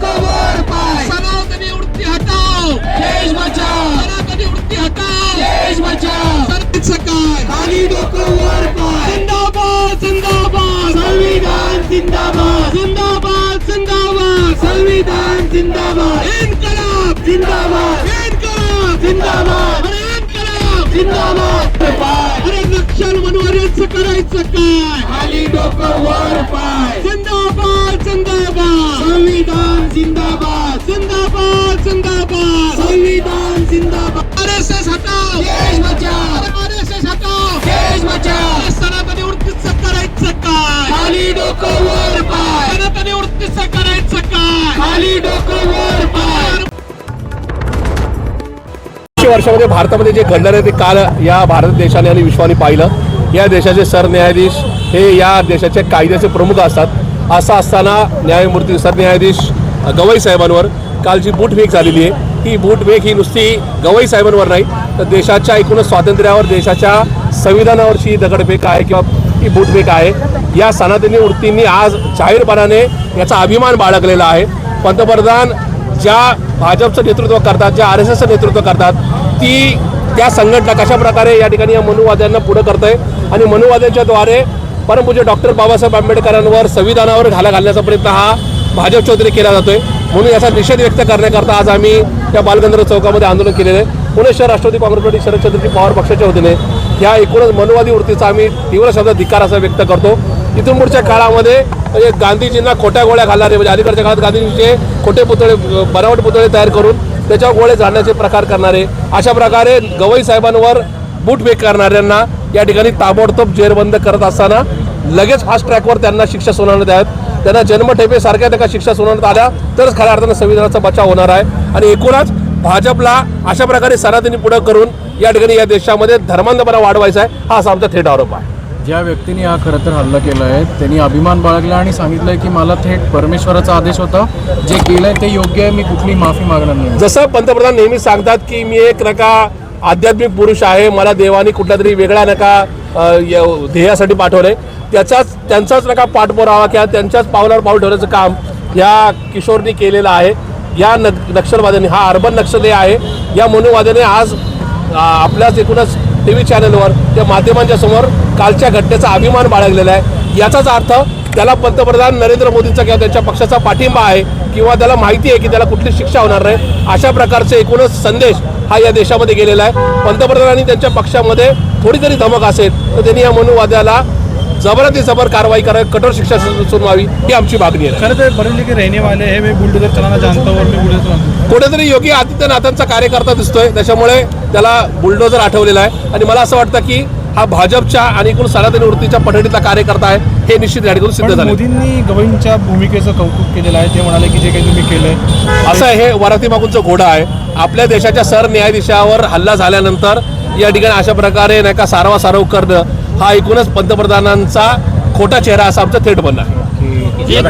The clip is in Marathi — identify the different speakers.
Speaker 1: डोकं वर पाय.
Speaker 2: सनातनी वृत्ती हटाव
Speaker 1: देश बचाव
Speaker 2: सनातनी वृत्ती हटाव
Speaker 1: देश बचाव
Speaker 2: सरकारचं काय
Speaker 1: खाली डोकं वर पाय.
Speaker 2: जिंदाबाद जिंदाबाद.
Speaker 1: संविधान जिंदाबाद.
Speaker 2: जिंदाबाद जिंदाबाद.
Speaker 1: संविधान जिंदाबाद.
Speaker 2: इन्कलाब.
Speaker 1: जिंदाबाद.
Speaker 2: इन्कलाब.
Speaker 1: जिंदाबाद.
Speaker 2: अरे इन्कलाब.
Speaker 1: जिंदाबाद.
Speaker 2: अरे नक्षल करायचं काय?
Speaker 1: खाली डोकं वर पाय.
Speaker 2: जिंदाबाद जिंदाबाद.
Speaker 1: संविधान खाली डोकं वर पाय
Speaker 2: करायचं काय?
Speaker 1: खाली डोकं वर पाय
Speaker 3: वर्षामध्ये भारतामध्ये जे घडणार आहे ते काल या भारत देशाने आणि विश्वाने पाहिलं. या देशाचे सरन्यायाधीश हे या देशाच्या कायद्याचे प्रमुख असतात. असं असताना न्यायमूर्ती सरन्यायाधीश गवई साहेबांवर काल जी बूटफेक झालेली आहे. ही बूटफेक ही नुसती गवई साहेबांवर नाही तर देशाच्या एकूणच स्वातंत्र्यावर देशाच्या संविधानावरची दगडफेक आहे किंवा ही बूटफेक आहे. या सनातनी वृत्तींनी आज जाहीरपणाने याचा अभिमान बाळगलेला आहे. पंतप्रधान ज्या भाजपचं नेतृत्व करतात ज्या आर एस एसचं नेतृत्व करतात ती त्या संघटना कशाप्रकारे या ठिकाणी या मनुवाद्यांना पुढं करत आहे आणि मनुवाद्यांच्या द्वारे परमपूज्य डॉक्टर बाबासाहेब आंबेडकरांवर संविधानावर घाला घालण्याचा प्रयत्न हा भाजप चौधरी केला जातोय. म्हणून याचा निषेध व्यक्त करण्याकरता आज आम्ही त्या बालगंधर्व चौकामध्ये आंदोलन केलेलं आहे. पुणे शहर राष्ट्रवादी काँग्रेस पार्टी शरदचंद्रजी पवार पक्षाच्या वतीने ह्या एकूणच मनवादी वृत्तीचा आम्ही तीव्र शब्द धिकार असा व्यक्त करतो. इथून पुढच्या काळामध्ये म्हणजे गांधीजींना खोट्या गोळ्या घालणारे म्हणजे अलीकडच्या काळात गांधीजींचे खोटे पुतळे बनावट पुतळे तयार करून त्याच्यावर गोळे झाडण्याचे प्रकार करणारे अशा प्रकारे गवई साहेबांवर बूटबेक करणाऱ्यांना या ठिकाणी ताबडतोब जेरबंद करत असताना लगेच फास्ट ट्रॅकवर त्यांना शिक्षा सुनावण्यात आहेत त्यांना जन्मठेपेसारख्या त्या शिक्षा सुनावण्यात आल्या तरच खऱ्या अर्थानं संविधानाचा बचाव होणार आहे. आणि एकूणच भाजपला अशा प्रकारे सनातनी पुढं करून या ठिकाणी या देशामध्ये धर्मांधपणा वाढवायचा आहे हा असा आमचा थेट आरोप आहे.
Speaker 4: ज्या व्यक्तीने हा खरं तर हल्ला केला आहे त्यांनी अभिमान बाळगला आणि सांगितलंय की मला थेट परमेश्वराचा आदेश होता जे केलंय ते योग्य आहे मी कुठली माफी मागणार नाही.
Speaker 3: जसं पंतप्रधान नेहमी सांगतात की मी एक नका आध्यात्मिक पुरुष आहे मला देवानी कुठल्या तरी वेगळ्या नका ध्येयासाठी पाठवलंय. त्याचाच त्यांचाच नका पाठपुरावा किंवा त्यांच्याच पावलावर पाऊल ठेवण्याचं काम या किशोरनी केलेलं आहे. या न नक्षलवाद्यांनी हा अर्बन नक्षली आहे. या मनुवाद्याने आज आपल्याच एकूणच टी व्ही चॅनलवर त्या माध्यमांच्या समोर कालच्या घटनेचा अभिमान बाळगलेला आहे. याचाच अर्थ त्याला पंतप्रधान नरेंद्र मोदींचा किंवा त्यांच्या पक्षाचा पाठिंबा आहे किंवा त्याला माहिती आहे की त्याला कुठली शिक्षा होणार नाही अशा प्रकारचे एकूणच संदेश हा या देशामध्ये गेलेला आहे. पंतप्रधानांनी त्यांच्या पक्षामध्ये थोडी जरी धमक असेल तर त्यांनी या मनुवाद्याला जबराती जबर कारवाई करावी कठोर शिक्षा सुनवावी ही आमची मागणी आहे.
Speaker 5: खरं तर बरेली के रहने वाले हैं मैं बुलडोजर चलाना जानता हूँ और मैं बुलडोजर
Speaker 3: कुठेतरी योगी आदित्यनाथांचा कार्यकर्ता दिसतोय त्याच्यामुळे त्याला बुलडोजर आठवलेला आहे. आणि मला असं वाटतं की हा भाजपच्या आणि एकूण सनातनी वृत्तीच्या पठडीतला कार्यकर्ता आहे हे निश्चित ठिकाणी सिद्ध झाले
Speaker 5: मोदींनी गवईंच्या भूमिकेचं कौतुक केलेलं आहे ते म्हणाले की जे काही तुम्ही केलंय.
Speaker 3: असं हे वराती मागूनचं घोडा आहे. आपल्या देशाच्या सरन्यायाधीशावर हल्ला झाल्यानंतर या ठिकाणी अशा प्रकारे नाही का सारवा सारव करणं हा एकूणच पंतप्रधानांचा खोटा चेहरा असा आमचं थेट बनणार